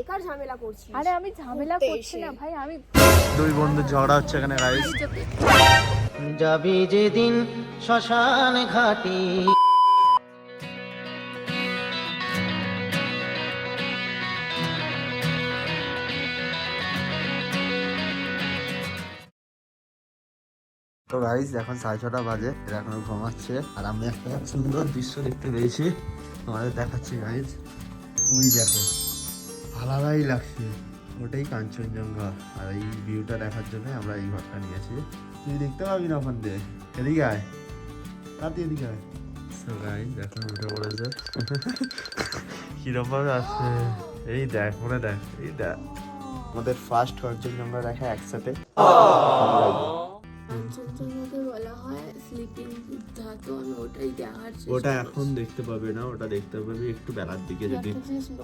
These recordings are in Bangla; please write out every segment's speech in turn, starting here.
বেকার ঝামেলা করছিস। আরে আমি ঝামেলা করছি না ভাই আমি দুই বন্ধু ঝগড়া হচ্ছে এখানে গাইস যাবি যেদিন শ্মশান ঘাটি। তো গাইস এখন সাড়ে ছটা বাজে এরা এখনও ঘুমাচ্ছে। আর আমি একটা সুন্দর দৃশ্য দেখতে পেয়েছি তোমাদের দেখাচ্ছি গাইস ওই দেখো। আলাদাই লাগছে। ওটাই কাঞ্চনজঙ্ঘা। আর এই ভিউটা দেখার জন্য আমরা এই ঘরটা নিয়েছি। তুই দেখতে পাবি না ওখান দিয়ে। এদিকে আয়। তাতে এদিকে আয়। উঠে পড়েছে। আসছে? এই দেখ মনে দেখ এই দেখ। আমাদের ফার্স্ট কাঞ্চনজঙ্ঘা দেখা একসাথে। তো আমি ওটাই দেখার ওটা এখন দেখতে পাবে না? ওটা দেখতে পাবে একটু বেলার দিকে যদি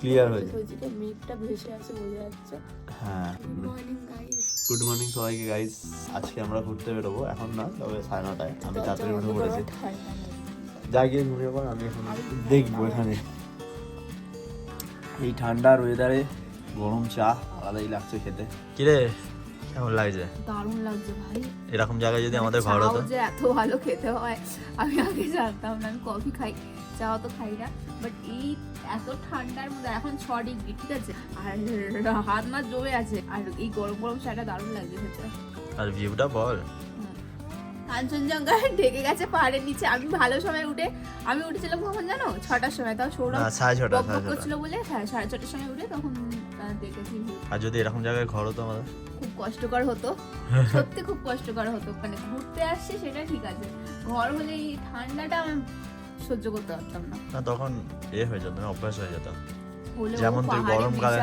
clear হয়ে যায়। ওইদিকে মেঘটা ভেসে আছে বোঝা যাচ্ছে। হ্যাঁ। Good morning guys good morning সবাইকে গাইস আজকে আমরা ঘুরতে বেরোবো এখন না তবে সাড়ে নটায়। আমি তাড়াতাড়ি উঠে পড়েছি। যা গিয়ে ঘুমিয়ে পর আমি এখন দেখব এখানে। এই ঠান্ডার ওয়েদারে গরম চা আলাদাই লাগছে খেতে। কিরে? কেমন লাগছে? দারুণ লাগছে ভাই। এরকম জায়গায় যদি আমাদের ঘর হতো যে এত ভালো খেতে হয় আমি আগে জানতাম না আমি কফি খাই চা তো খাই না। বাট এই এত ঠান্ডার মধ্যে এখন ছ ডিগ্রি ঠিক আছে? আর হাত মাত জমে আছে আর এই গরম গরম চাটা দারুণ লাগছে খেতে। আর ভিউটা বল। কাঞ্চনজঙ্ঘা ঢেকে গেছে পাহাড়ের নিচে আমি ভালো সময় উঠে আমি উঠেছিলাম কখন জানো? ছটার সময় তাও সৌরভ না করছিল বলে হ্যাঁ সাড়ে ছটার সময় উঠে তখন দেখেছি আর যদি এরকম জায়গায় ঘর হতো আমাদের? খুব কষ্টকর হতো। সত্যি খুব কষ্টকর হতো। মানে ঘুরতে আসছি সেটা ঠিক আছে। ঘর হলে এই ঠান্ডাটা আমি সহ্য করতে পারতাম না। না তখন এ হয়ে যেত না অভ্যাস হয়ে যেত। যেমন তুই গরমকালে-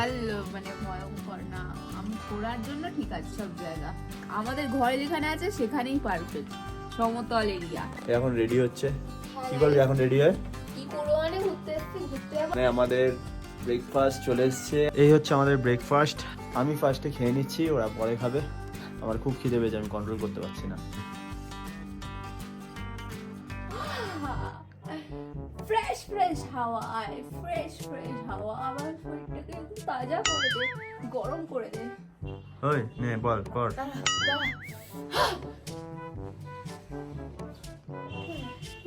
মানে ভয়ঙ্কর না। আমি ঘোরার জন্য ঠিক আছে সব জায়গা। আমাদের ঘরে যেখানে আছে সেখানেই পারফেক্ট সমতল এরিয়া এখন রেডি হচ্ছে? কি করবি এখন রেডি হয়? কি করব মানে ঘুরতে এসছি ঘুরতে মানে আমাদের ব্রেকফাস্ট চলে এসছে। এই হচ্ছে আমাদের ব্রেকফাস্ট আমি ফার্স্টে খেয়ে নিচ্ছি ওরা পরে খাবে। আমার খুব খিদে পেয়েছে আমি কন্ট্রোল করতে পারছি না। ফ্রেশ ফ্রেশ হাওয়া আয়। ফ্রেশ ফ্রেশ হাওয়া। আমার শরীরটাকে একটু তাজা করে দে গরম করে দে। ওই নে বল কর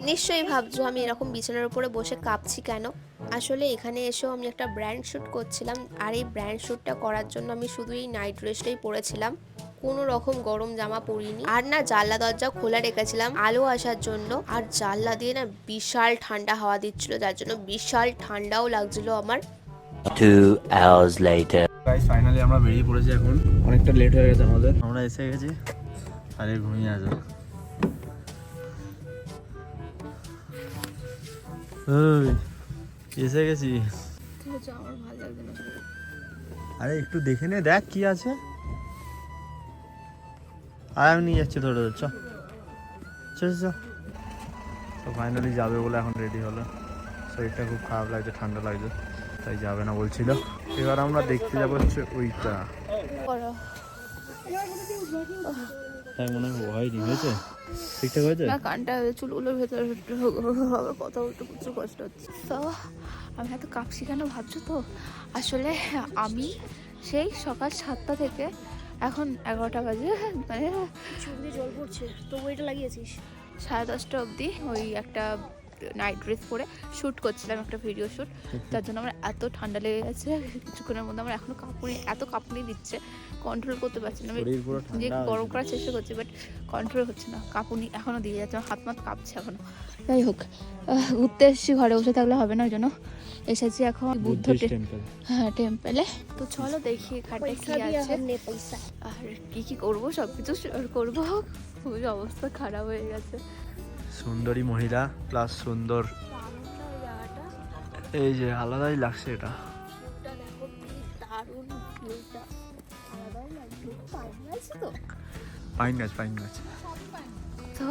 নিশ্চয়ই ভাবছ আমি এরকম বিছানার উপরে বসে কাঁপছি কেন? আসলে এখানে এসেও আমি একটা ব্র্যান্ড শ্যুট করছিলাম আর এই ব্র্যান্ড শ্যুটটা করার জন্য আমি শুধু এই নাইট ড্রেসটাই পরেছিলাম। কোনো রকম গরম জামা পরিনি। আর না জানলা দরজা খোলা রেখেছিলাম আলো আসার জন্য আর জানলা দিয়ে না বিশাল ঠান্ডা হাওয়া দিচ্ছিল যার জন্য বিশাল ঠান্ডাও লাগছিল আমার। Two hours later. Guys finally আমরা বেরিয়ে পড়েছি এখন। অনেকটা লেট হয়ে গেছে আমাদের। আমরা এসে গেছি আরে ঘুমিয়ে ওই। এসে গেছি আরে একটু দেখে নে দেখ কি আছে আর আমি নিয়ে যাচ্ছি ধরে চ তো ফাইনালি যাবে বলে এখন রেডি হলো শরীরটা খুব খারাপ লাগছে ঠান্ডা লাগছে তাই যাবে না বলছিল এবার আমরা দেখতে যাব হচ্ছে ওইটা তাই মনে হয় হয়নি হয়েছে ঠিকঠাক হয়েছে না কানটা চুলগুলোর ভেতরে কথা বলতে প্রচুর কষ্ট হচ্ছে আমি এত কাঁপছি কেন ভাবছ তো? আসলে আমি সেই সকাল সাতটা থেকে এখন এগারোটা বাজে মানে জল পড়ছে তো ওইটা লাগিয়েছিস? সাড়ে দশটা অবধি ওই একটা নাইট ড্রেস পরে শ্যুট করছিলাম একটা ভিডিও শ্যুট তার জন্য আমার এত ঠান্ডা লেগে গেছে কিছুক্ষণের মধ্যে আমার এখনও কাঁপুনি এত কাঁপুনি দিচ্ছে কন্ট্রোল করতে পারছি না। আমি পুরো যে গরম করার চেষ্টা করছি বাট কন্ট্রোল হচ্ছে না কাঁপুনি এখনও দিয়ে যাচ্ছে আমার হাত মাত কাঁপছে এখনও। যাই হোক ঘুরতে এসেছি ঘরে বসে থাকলে হবে না ওই জন্য। এসেছি এখন বুদ্ধ হ্যাঁ টেম্পলে তো চলো দেখি এখানে কি আছে। আর কি কি করব সব কিছু শেয়ার করব। খুবই অবস্থা খারাপ হয়ে গেছে। সুন্দরী মহিলা প্লাস সুন্দর। এই যে আলাদাই লাগছে এটা। পাইন গাছ পাইন গাছ। তো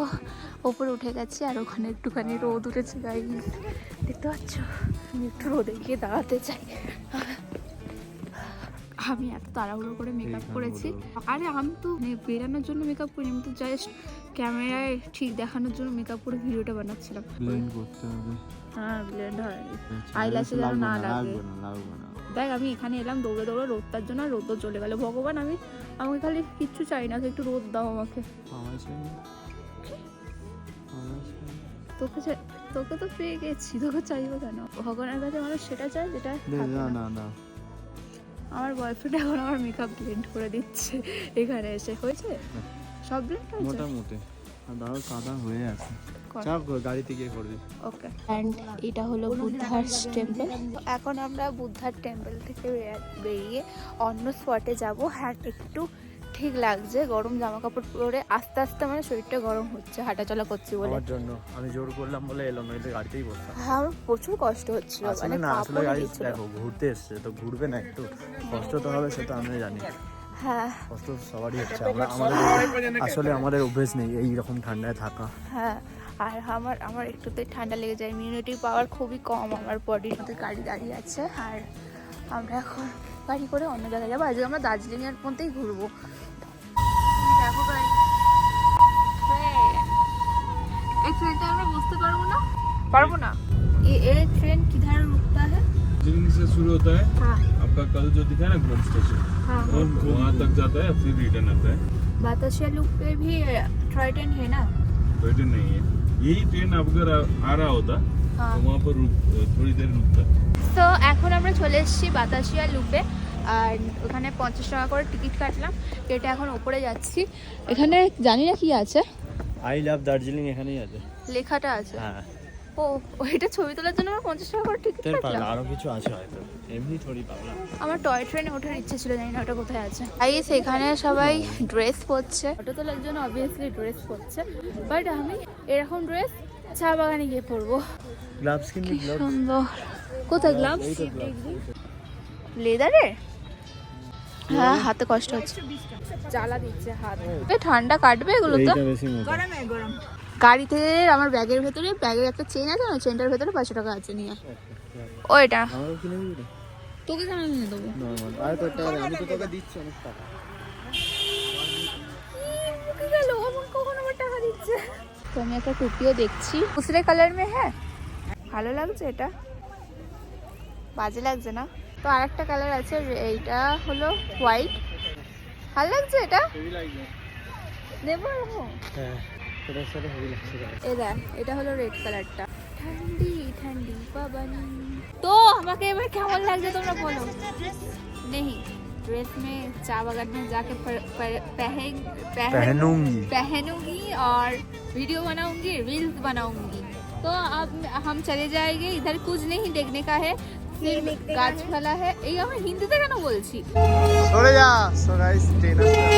ওপরে উঠে গেছি আর ওখানে একটুখানি রোদ উঠেছে গাই দেখতে পাচ্ছ? আমি একটু রোদে গিয়ে দাঁড়াতে চাই। আমি এত তাড়াহুড়ো করে মেকআপ করেছি। আরে আমি তো বেরানোর জন্য মেকআপ করিনি আমি তো জাস্ট ক্যামেরায় ঠিক দেখানোর জন্য মেকআপ করে ভিডিওটা বানাচ্ছিলাম। ব্লেন্ড করতে হবে। হ্যাঁ ব্লেন্ড হয়। এ যেন না লাগে। দেখ আমি এখানে এলাম দৌড়ে দৌড়ে রোদটার জন্য রোদ চলে গেল। ভগবান আমি আমাকে খালি কিচ্ছু চাই না একটু রোদ দাও আমাকে। তোকে চাই- তোকে তো পেয়ে গেছি তোকে চাইব কেন? ভগবানের কাছে মানুষ সেটা চায় যেটা না না। না। আমার বয়ফ্রেন্ড এখন আমার মেকআপ ব্লেন্ড করে দিচ্ছে এখানে এসে হয়েছে? সব ব্লেন্ড হয়েছে? মোটামুটি। আর দাঁড়াও কাদা হয়ে আছে। কর। চাপ গাড়িতে গিয়ে করবি ওকে। অ্যান্ড এটা হলো বুদ্ধার টেম্পল এখন আমরা বুদ্ধার টেম্পল থেকে বেরিয়ে- বেরিয়ে অন্য স্পটে যাব। হ্যাঁ একটু ঠিক লাগছে। গরম জামা কাপড় পরে আস্তে আস্তে আমার শরীরটা গরম হচ্ছে হাঁটাচলা করছি বলে। আমার জন্য। আমি জোর করলাম বলে এলো নইলে গাড়িতেই বসতাম। হ্যাঁ আমার প্রচুর কষ্ট হচ্ছিল। আসলে মানে না আসলে গাড়ি দেখো ঘুরতে এসছে তো ঘুরবে না একটু। কষ্ট তো হবে সেটা আমি জানি। হ্যাঁ। কষ্ট সবারই হচ্ছে। আমরা আমাদের আসলে আমাদের অভ্যেস নেই এই রকম ঠান্ডায় থাকা। হ্যাঁ আর আমার আমার একটুতেই ঠান্ডা লেগে যায়। ইমিউনিটি পাওয়ার খুবই কম আমার বডির মধ্যে গাড়ি দাঁড়িয়ে আছে। আর আমরা এখন গাড়ি করে অন্য জায়গায় যাবো আজকে আমরা দার্জিলিংয়ের মধ্যেই ঘুরবো দেখো গাড়ি এই ট্রেনটা আমরা বুঝতে পারবো না পারবো না ये ये ट्रेन किधर रुकता है दार्जिलिंग से शुरू होता है हाँ आपका कल जो दिखा ना घूम स्टेशन हाँ और वहाँ तक जाता है फिर रिटर्न आता है बातासिया लुक पे भी टॉय ट्रेन है ना रिटर्न नहीं है यही ट्रेन आप अगर आ आ रहा होता हाँ तो वहाँ पर रुक थोड़ी देर रुकता তো এখন আমরা চলে এসেছি বাতাসিয়া লুপে। আর ওখানে পঞ্চাশ টাকা করে টিকিট কাটলাম। কেটে এখন ওপরে যাচ্ছি। এখানে জানি না কি আছে। আই লাভ দার্জিলিং এখানেই আছে। লেখাটা আছে। হ্যাঁ। ও ওইটা ছবি তোলার জন্য আমরা পঞ্চাশ টাকা করে টিকিট কাটলাম? আরও কিছু আছে হয়তো। এমনি থোড়ি পাগলা। আমার টয় ট্রেনে ওঠার ইচ্ছে ছিল জানি না ওটা কোথায় আছে। আইস এখানে সবাই ড্রেস পরছে। ফটো তোলার জন্য অবভিয়াসলি ড্রেস পরছে। বাট আমি এরকম ড্রেস চা বাগানে গিয়ে পরবো। গ্লাভস কিনবি সুন্দর। কোথায় গ্লাভস লেদারের হ্যাঁ হাতে কষ্ট হচ্ছে। জ্বালা দিচ্ছে হাত। এ, ঠান্ডা কাটবে এগুলো তো। এইটা বেশি মজা। গাড়ি থেকে আমার ব্যাগের ভেতরে ব্যাগের একটা চেন আছে না চেনটার ভেতরে পাঁচশো টাকা আছে নিয়ে। ও এটা আমারও কিনে দিবি? না তোকে কেন কিনে দেবো আমি তোকে দিচ্ছি অনেক টাকা। তো আমি একটা টুপিও দেখছি। দুসরে কালার মে হ্যাঁ। ভালো লাগছে এটা। বাজে লাগছে না তো আরেকটা কালার আছে এইটা হলো হোয়াইট ভালো লাগছে এটা দেবো এরকম হ্যাঁ তোর সাথে হেভি লাগছে এ দেখ এটা হলো রেড কালারটা ঠান্ডি ঠান্ডি পাবানি তো আমাকে এবার কেমন লাগছে তোমরা বলো নেই ड्रेस में चा बागान में जाके पर, पर, पहन, पहन, पहनूंगी पहनूंगी और वीडियो बनाऊंगी रील्स बनाऊंगी तो अब हम चले जाएंगे इधर कुछ नहीं देखने का है सिर्फ গাছপালা है এই আমি হিন্দিতে কেন বলছি সরে যা সো গাইস ট্রেন আসছে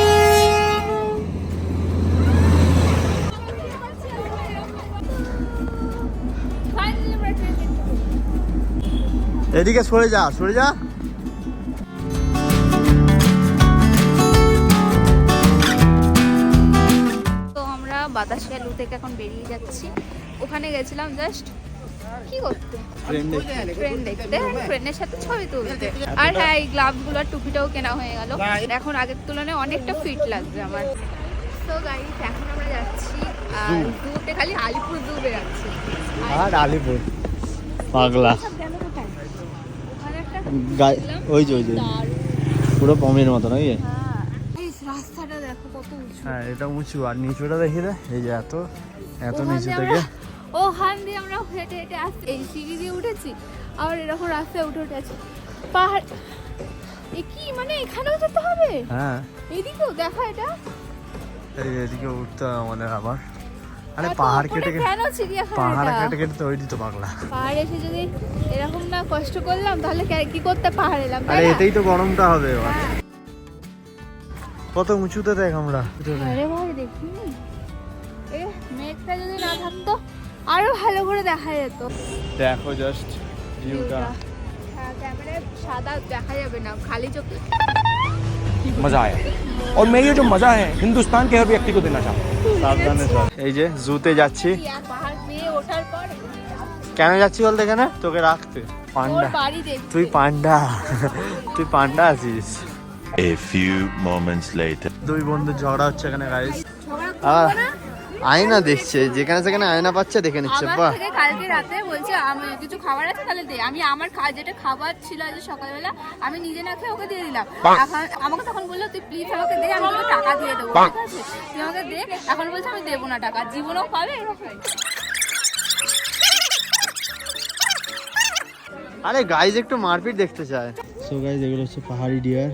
Finally আমরা ট্রেন এদিকে সরে যা সরে যা তো আমরা বাতাসিয়া লু থেকে এখন বেরিয়ে যাচ্ছি ওখানে গেছিলাম জাস্ট কি করতে? দেখতে। ট্রেন সাথে ছবি তুলতে। আর হ্যাঁ এই গ্লাভসগুলো আর টুপিটাও কেনা হয়ে গেল। এখন আগের তুলনায় অনেকটা ফিট লাগছে আমার। তো গাইস এখন আমরা যাচ্ছি আর জুতে খালি আলিপুর জু বেরাচ্ছি আর আলিপুর। পাগলা। ওখানে একটা গাই- ওই যে ওই যে। পুরো পমের মতো নাকি? হ্যাঁ। এই রাস্তাটা দেখো কত উঁচু। হ্যাঁ এটা উঁচু। আর নিচুটা দেখি রে এই যে এত এত নিচু থেকে। আমরা- ওখান দিয়ে আমরা হেঁটে হেঁটে আসছি এই সিঁড়ি দিয়ে উঠেছি আবার এরকম রাস্তায় উঠে উঠে আছি পাহাড় এ কি মানে এখানেও যেতে হবে? হ্যাঁ। এদিকেও দেখা এটা? এই এদিকে উঠতে আমাদের আবার। আরে পাহাড় কেটে কেন পাহাড় কেটে কেটে তৈরি তো পাগলা। পাহাড়ে এসে যদি এরকম না কষ্ট করলাম তাহলে কি করতে পাহাড় এলাম আরে তাই না? এটাই তো গরমটা হবে এবার। হ্যাঁ। কত উঁচুতে দেখ আমরা। আরে ভাই দেখিনি। এ মেঘটা যদি না থাকতো আরো ভালো করে দেখা যেত দেখো জাস্ট ভিউটা হ্যাঁ ক্যামেরায় সাদা দেখা যাবে না খালি চোখে मजा आया और मैं ये जो मजा है हिंदुस्तान के हर व्यक्ति को देना चाहता हूँ সাবধানে চল। এই যে জুতে যাচ্ছি আর পাহাড় পেয়ে ওঠার পর কেন যাচ্ছি বলতে এখানে তোকে রাখতে ওর পান্ডা বাড়ি দেখতে তুই পান্ডা তুই পান্ডা আছিস A few moments later. দুই বন্ধু ঝগড়া হচ্ছে এখানে গাইস ঝগড়া আর করবো না আয়না দেখছে যেখানে সেখানে আয়না পাচ্ছে দেখে নিচ্ছে আমার বাহ। থেকে কালকে রাতে বলছে আমি কিছু খাবার আছে তাহলে দে। আমি আমার খা যেটা খাবার ছিল আজ সকালবেলা আমি নিজে না খেয়ে ওকে দিয়ে দিলাম। এখন আমাকে তখন বলল তুই প্লিজ আমাকে দে আমি তোকে টাকা দিয়ে দেবো ঠিক আছে? তুই আমাকে দে। এখন বলছে আমি দেবো না টাকা জীবনেও পাবে এরকম আরে গাইজ একটু মারপিট দেখতে চায়। সো গাইজ এগুলো হচ্ছে পাহাড়ি ডিয়ার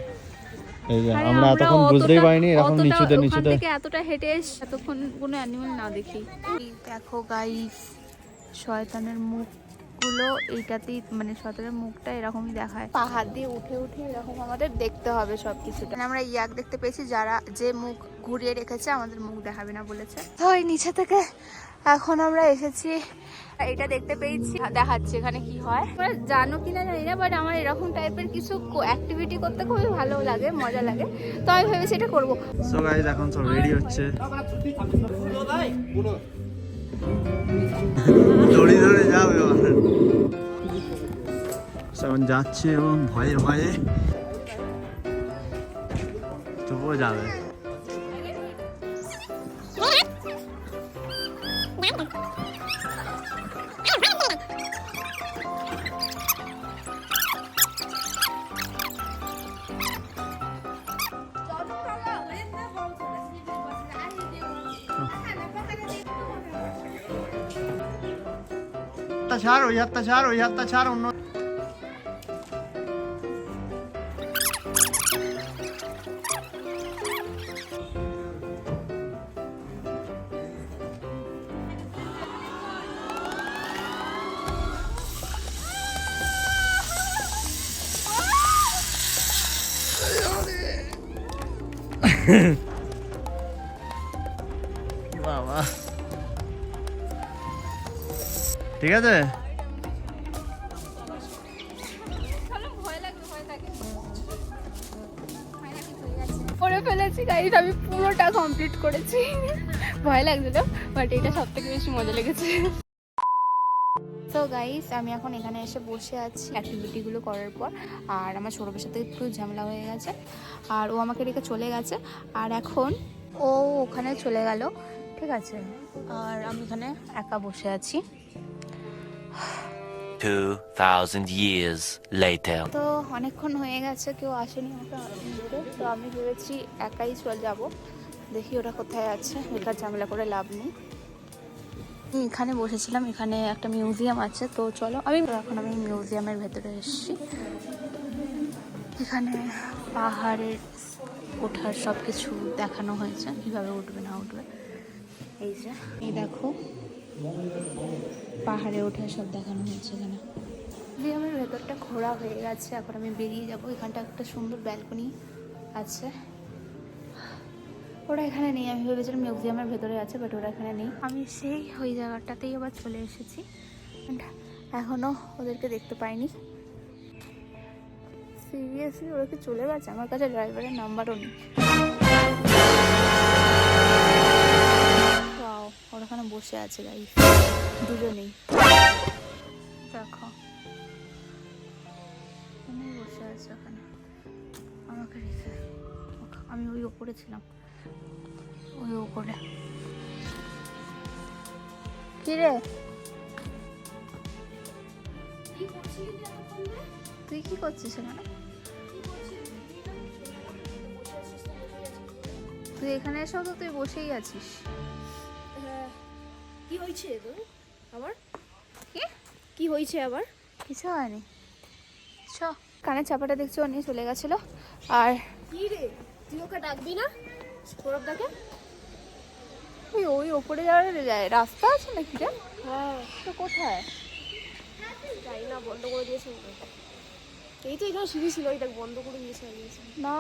আমরা এতক্ষণ বুঝতেই পারিনি এরকম নিচুতে নিচুতে। থেকে এতটা হেঁটে এস এতক্ষণ কোনো অ্যানিমেল না দেখি। দেখো গাইস শয়তানের মুখগুলো এইটাতেই মানে শয়তানের মুখটা এরকমই দেখায়। পাহাড় দিয়ে উঠে উঠে এরকম আমাদের দেখতে হবে সব কিছুটা আমরা ইয়াক দেখতে পেয়েছি যারা যে মুখ ঘুরিয়ে রেখেছে আমাদের মুখ দেখাবে না বলেছে। এই নিচে থেকে। এখন আমরা এসেছি এটা দেখতে পেয়েছি। দেখাচ্ছে এখানে কি হয়। এবার জানো কিনা জানি না বাট আমার এরকম টাইপের কিছু অ্যাক্টিভিটি করতে খুবই ভালো লাগে, মজা লাগে। তো আমি ভেবেছি এটা করব। সো গাইজ এখন সব রেডি হচ্ছে। দড়ি ধরে এখন যাচ্ছে এবং ভয়ে ভয়ে তবুও যাবে। হাতটা ছাড় ওই হাতটা ছাড় ওই ঠিক আছে? করে ফেলেছি গাইস আমি পুরোটা কমপ্লিট করেছি। ভয় লাগছিল বাট এটা সব থেকে বেশি মজা লেগেছে। তো গাইস আমি এখন এখানে এসে বসে আছি অ্যাক্টিভিটিগুলো করার পর আর আমার সৌরভের সাথে একটু ঝামেলা হয়ে গেছে আর ও আমাকে রেখে চলে গেছে আর এখন ও ওখানে চলে গেল ঠিক আছে? আর আমি এখানে একা বসে আছি। 2,000 years later. তো অনেকক্ষণ হয়ে গেছে কেউ আসেনি নিতে তো আমি ভেবেছি একাই চলে যাব। দেখি ওরা কোথায় আছে। বেকার ঝামেলা করে লাভ নেই। এখানে বসেছিলাম এখানে একটা মিউজিয়াম আছে। তো চলো আমি এখন আমি মিউজিয়ামের ভেতরে এসেছি। এখানে পাহাড়ের ওঠার সব কিছু দেখানো হয়েছে। কীভাবে উঠবে না উঠবে। এই যে এই দেখো। পাহাড়ে ওঠা সব দেখানো হয়েছে এখানে। মিউজিয়ামের ভেতরটা ঘোরা হয়ে গেছে, এখন আমি বেরিয়ে যাব। এখানটা একটা সুন্দর ব্যালকনি আছে। ওরা এখানে নেই, আমি ভেবেছিলাম মিউজিয়ামের ভেতরে আছে বাট ওরা এখানে নেই। আমি সেই ওই জায়গাটাতেই আবার চলে এসেছি এখনও ওদেরকে দেখতে পাইনি। সিরিয়াসলি ওরা কি চলে গেছে? আমার কাছে ড্রাইভারের নাম্বারও নেই। বসে আছে গাই দুজনেই। দেখো। বসে আছে ওখানে আমাকে রেখে আমি ওই ওপরে ছিলাম। ওই ওপরে। কি রে তুই কি করছিস এখানে? তুই এখানে এসেও তো তুই বসেই আছিস। কি হয়েছে আবার? কি? কি হয়েছে আবার? কিছু হয়নি। চ। কানের চাপাটা দেখছি নিয়ে চলে গেছিল। আর কি রে? তুই ওকে ডাকবি না? সৌরভদাকে? ওই ওই ওপরে যাওয়ার যায় রাস্তা আছে নাকি রে? হ্যাঁ। তো কোথায়? জানি না বন্ধ করে দিয়েছে। এই তো এখানে সিঁড়ি ছিল এটা বন্ধ করে দিয়েছে না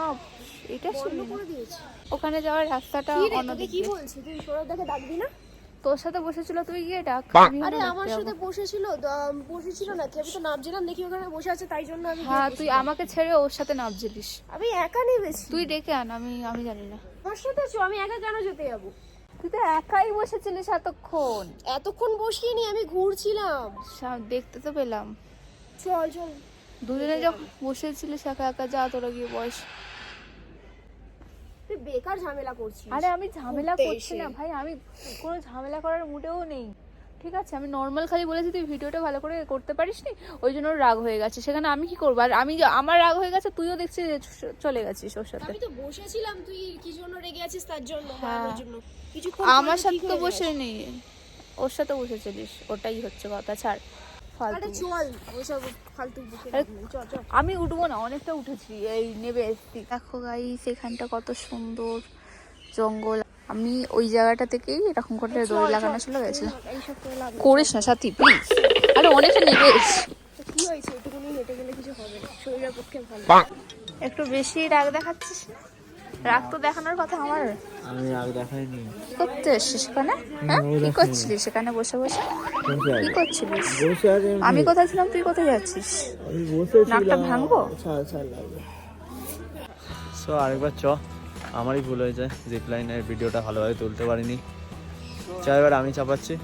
এটা বন্ধ করে দিয়েছে? ওখানে যাওয়ার রাস্তাটা অন্যদিক কি দিয়ে। বলছি? তুই সৌরভদাকে ডাকবি না? তোর সাথে বসেছিল তুই গিয়ে ডাক। আমি আরে আমার সাথে। বসেছিল বসেছিল নাকি আমি তো নামছিলাম দেখি ওখানে বসে আছে তাই জন্য আমি হ্যাঁ তুই আমাকে ছেড়ে ওর সাথে নামছিলিস আমি একা নেমেছি। তুই ডেকে আন আমি আমি জানি না। আমার সাথে আছো আমি একা কেন যেতে যাব? তুই তো একাই বসেছিলিস এতক্ষণ। এতক্ষণ বসিয়ে আমি ঘুরছিলাম। দেখতে তো পেলাম। চল চল। দুজনে যখন বসেছিলিস একা একা যা তোরা গিয়ে বস। তুই বেকার ঝামেলা করছিস। আরে আমি ঝামেলা করছি না ভাই আমি কোনো ঝামেলা করার মুডেও নেই। ঠিক আছে আমি নর্মাল খালি বলেছি তুই ভিডিওটা ভালো করে করতে পারিস নি ওই জন্য ওর রাগ হয়ে গেছে। সেখানে আমি কি করব? আর আমি আমার রাগ হয়ে গেছে তুইও দেখছি যে চ- চলে গেছিস ওর সাথে। আমি তো বসেছিলাম তুই কি জন্য রেগে আছিস তার জন্য? হ্যাঁ। আমার সাথে তো বসে নেই ওর সাথে বসেছিলিস ওটাই হচ্ছে কথা ছাড়। চল চল চল। আমি উঠবো না অনেকটা উঠেছি এই নেবে এসছি। দেখো গাইস এখানটা কত সুন্দর জঙ্গল। আমি ওই জায়গাটা থেকেই এরকম করে দড়ি লাগানো ছিল লাভ নেই। করিস না সাথী প্লিজ আরে অনেকটা নেবে তো কি হয়েছে? এটুকুনি হেঁটে গেলে কিছু হবে না শরীরের পক্ষে ভালো। একটু বেশি রাগ দেখাচ্ছিস না? রাগ তো দেখানোর কথা আমার। আমি আগে দেখাইনি। করতে এসছিস সেখানে? হ্যাঁ? কি করছিলিস সেখানে বসে বসে? কি করছিলিস? আমি। কোথায় ছিলাম তুই কোথায় যাচ্ছিস? আমি বসে নাকটা ভাঙবো? সো আরেকবার চ। আমারই ভুল হয়েছে। জিপ লাইনের ভিডিওটা ভালোভাবে তুলতে পারিনি। চ এবার আমি চাপাচ্ছি।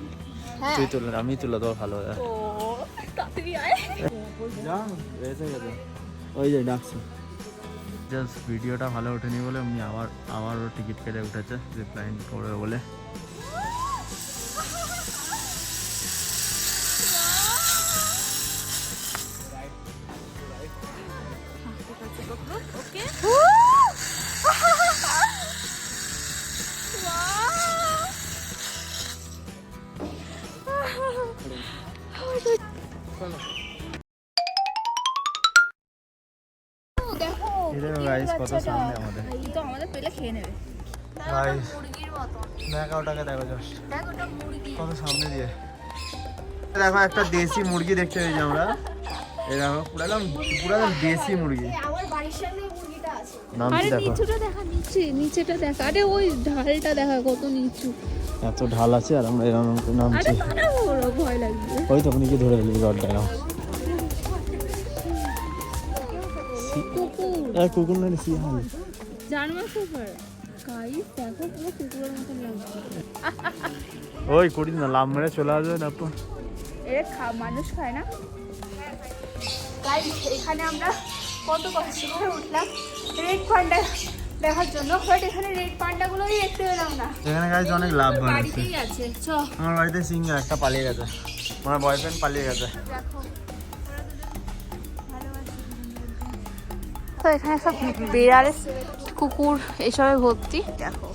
তুই তুলে আমি তুলে দেবো ভালো যা এসে গেছে। ওই যে ডাকছি। জাস্ট ভিডিওটা ভালো ওঠেনি বলে উনি আবার আবারও টিকিট কেটে উঠেছে লাইন করবে বলে। দেখো একটা দেশি মুরগি দেখতে পেয়েছি আমরা। এই পুরো একদম পুরো একদম দেশি মুরগি। আমার মুরগিটা আরে দেখো। নিচুটা দেখা নিচে নিচেটা দেখা। আরে ওই ঢালটা দেখা কত নিচু। এত ঢাল আছে আর আমরা এরকম করে নামছি। আরে তারা বড় ভয় লাগবে ওই তখন কি ধরে কুকুর। কুকুর না শিয়াল জার্মান সুপার দেখো পুরো কুকুরের মতন লাগছে। ওই করিস না লাভ মেরে চলে আসবে তারপর। এরা খা মানুষ খায় না। গাইস এখানে আমরা কত কষ্ট করে উঠলাম। রেড পান্ডা দেখার জন্য। বাট এখানে রেড পান্ডাগুলোই দেখতে পেলাম না। এখানে গাইজ অনেক লাভ বাড়িতেই আছে। চ। আমার বাড়িতে সিঙ্গা একটা পালিয়ে গেছে। আমার বয়ফ্রেন্ড পালিয়ে গেছে। দেখো। তো এখানে সব বিড়াল কুকুর এসবে ভর্তি। দেখো।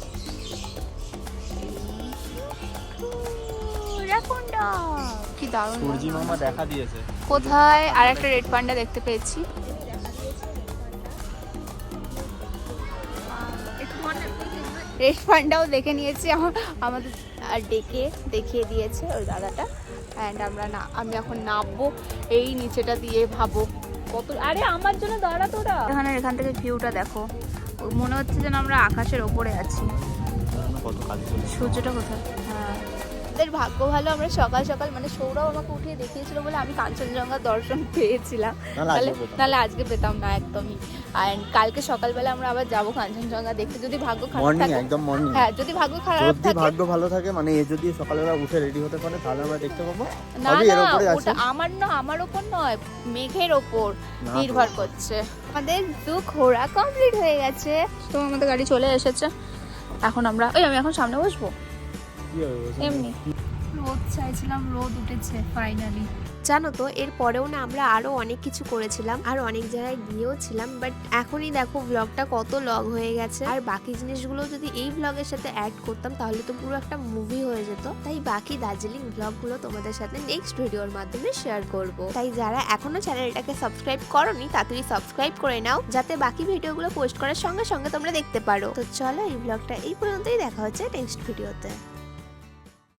কি দারুণ সূর্যি মামা দেখা দিয়েছে। কোথায়? আর একটা রেড পান্ডা দেখতে পেয়েছি। রেড পান্ডাও দেখে নিয়েছি। আমাদের আর ডেকে দেখিয়ে দিয়েছে ওই দাদাটা। অ্যান্ড আমরা না আমি এখন নামবো। এই নিচেটা দিয়ে ভাবো কত আরে আমার জন্য দাঁড়া তোরা। এখানে এখান থেকে ভিউটা দেখো। মনে হচ্ছে যেন আমরা আকাশের ওপরে আছি। সূর্যটা কোথায়? হ্যাঁ। আমাদের ভাগ্য ভালো আমরা সকাল সকাল মানে সৌরভ আমাকে উঠিয়ে দেখিয়েছিল বলে আমি কাঞ্চনজঙ্ঘা দর্শন পেয়েছিলাম। আজকে তাহলে আজকে পেতাম না একদমই। আর কালকে সকালবেলা আমরা আবার যাব কাঞ্চনজঙ্ঘা দেখতে। যদি ভাগ্য খারাপ থাকে একদম মর্নিং হ্যাঁ যদি ভাগ্য খারাপ যদি থাকে ভাগ্য ভালো থাকে মানে এ যদি সকালবেলা উঠে রেডি হতে পারে তাহলে আমরা দেখতে পাবো। না না ওটা আমার না আমার ওপর নয় মেঘের ওপর নির্ভর করছে। আমাদের দু ঘোরা কমপ্লিট হয়ে গেছে। তো আমাদের গাড়ি চলে এসেছে। এখন আমরা ওই আমি এখন সামনে বসবো? এমনি। রোদ চাইছিলাম, রোদ উঠেছে ফাইনালি জানো তো, এর পরেও না আমরা আরও অনেক কিছু করেছিলাম, আর অনেক জায়গায় গিয়েও ছিলাম বাট এখনই দেখো ব্লগটা কত লগ হয়ে গেছে। আর বাকি জিনিসগুলো যদি এই ব্লগের সাথে অ্যাড করতাম, তাহলে তো পুরো একটা মুভি হয়ে যেত। তাই বাকি দার্জিলিং ব্লগগুলো তোমাদের সাথে নেক্সট ভিডিওর মাধ্যমে শেয়ার করব। তাই যারা এখনও চ্যানেলটাকে সাবস্ক্রাইব করনি, তাড়াতাড়ি সাবস্ক্রাইব করে নাও, যাতে বাকি ভিডিওগুলো পোস্ট করার সঙ্গে সঙ্গে তোমরা দেখতে পারো। তো চলো এই ব্লগটা এই পর্যন্তই, দেখা হচ্ছে নেক্সট ভিডিওতে